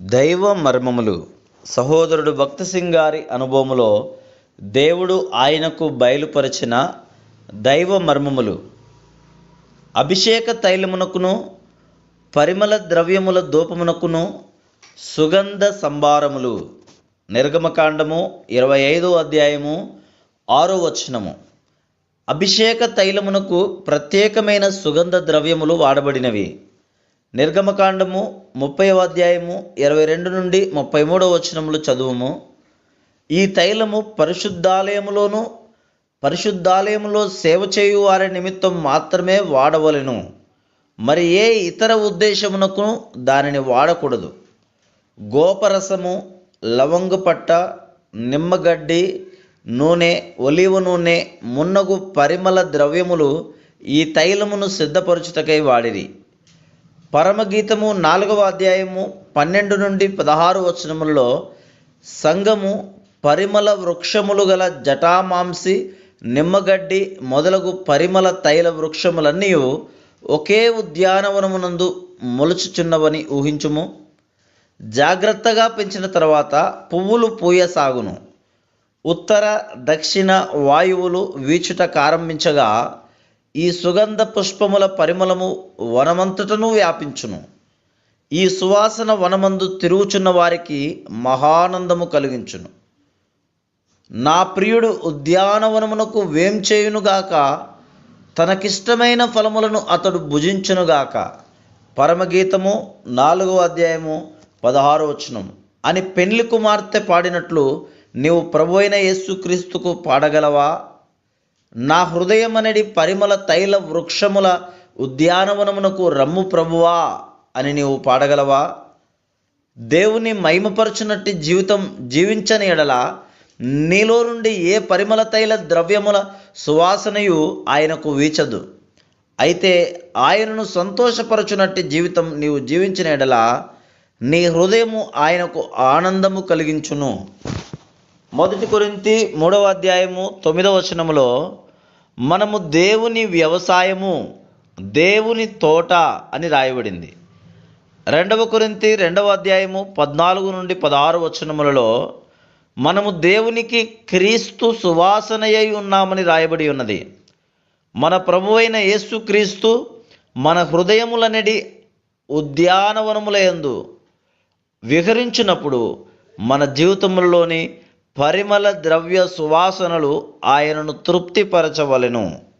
దైవ మర్మములు. సహోదరుడు భక్త సింగ్ గారి అనుభవములో దేవుడు ఆయనకు బయలుపరిచిన దైవ మర్మములు. అభిషేక తైలమునకును పరిమళ ద్రవ్యముల దూపమునకును సుగంధ సంభారములు నిర్గమకాండము ఇరవై ఐదో అధ్యాయము ఆరో వచనము. అభిషేక తైలమునకు ప్రత్యేకమైన సుగంధ ద్రవ్యములు వాడబడినవి. నిర్గమకాండము ముప్పై అధ్యాయము ఇరవై రెండు నుండి ముప్పై మూడవ వచనములు చదువుము. ఈ తైలము పరిశుద్ధాలయములోను పరిశుద్ధాలయములో సేవ చేయు వారి నిమిత్తం మాత్రమే వాడవలెను. మరి ఏ ఇతర ఉద్దేశమునకు దానిని వాడకూడదు. గోపరసము లవంగపట్ట నిమ్మగడ్డి నూనె ఒలివ నూనె మున్నగు పరిమళ ద్రవ్యములు ఈ తైలమును సిద్ధపరచుటకై వాడిరి. పరమగీతము నాలుగవ అధ్యాయము పన్నెండు నుండి పదహారు వచనములలో సంఘము పరిమళ వృక్షములు గల జటామాంసి నిమ్మగడ్డి మొదలగు పరిమళ తైల వృక్షములన్నీ ఒకే ఉద్యానవనమునందు మొలుచుచున్నవని ఊహించుము. జాగ్రత్తగా పెంచిన తర్వాత పువ్వులు పూయసాగును. ఉత్తర దక్షిణ వాయువులు వీచుట ప్రారంభించగా ఈ సుగంధ పుష్పముల పరిమళము వనమంతటను వ్యాపించును. ఈ సువాసన వనమందు తిరుగుచున్న వారికి మహానందము కలిగించును. నా ప్రియుడు ఉద్యానవనమునకు వేం చేయునుగాక? తనకిష్టమైన ఫలములను అతడు భుజించునుగాక? పరమగీతము నాలుగవ అధ్యాయము పదహారు వచనం. అని పెండ్లి కుమార్తె పాడినట్లు నీవు ప్రభు అయిన యేసుక్రీస్తుకు పాడగలవా? నా హృదయమనడి పరిమళ తైల వృక్షముల ఉద్యానవనమునకు రమ్ము ప్రభువా అని నీవు పాడగలవా? దేవుని మహిమపరచునట్టి జీవితం జీవించని ఎడల నీలో నుండి ఏ పరిమళ తైల ద్రవ్యముల సువాసనయు ఆయనకు వీచదు. అయితే ఆయనను సంతోషపరచునట్టి జీవితం నీవు జీవించిన ఎడల నీ హృదయము ఆయనకు ఆనందము కలిగించును. మొదటి కొరింతి మూడవ అధ్యాయము తొమ్మిదవ వచనములో మనము దేవుని వ్యవసాయము దేవుని తోట అని రాయబడింది. రెండవ కొరింతి రెండవ అధ్యాయము పద్నాలుగు నుండి పదహారు వచనములలో మనము దేవునికి క్రీస్తు సువాసనయై ఉన్నామని రాయబడి ఉన్నది. మన ప్రభువైన యేసు క్రీస్తు మన హృదయములనడి ఉద్యానవనములయందు విహరించినప్పుడు మన జీవితములలోని పరిమళ ద్రవ్య సువాసనలు ఆయనను తృప్తిపరచవలెను.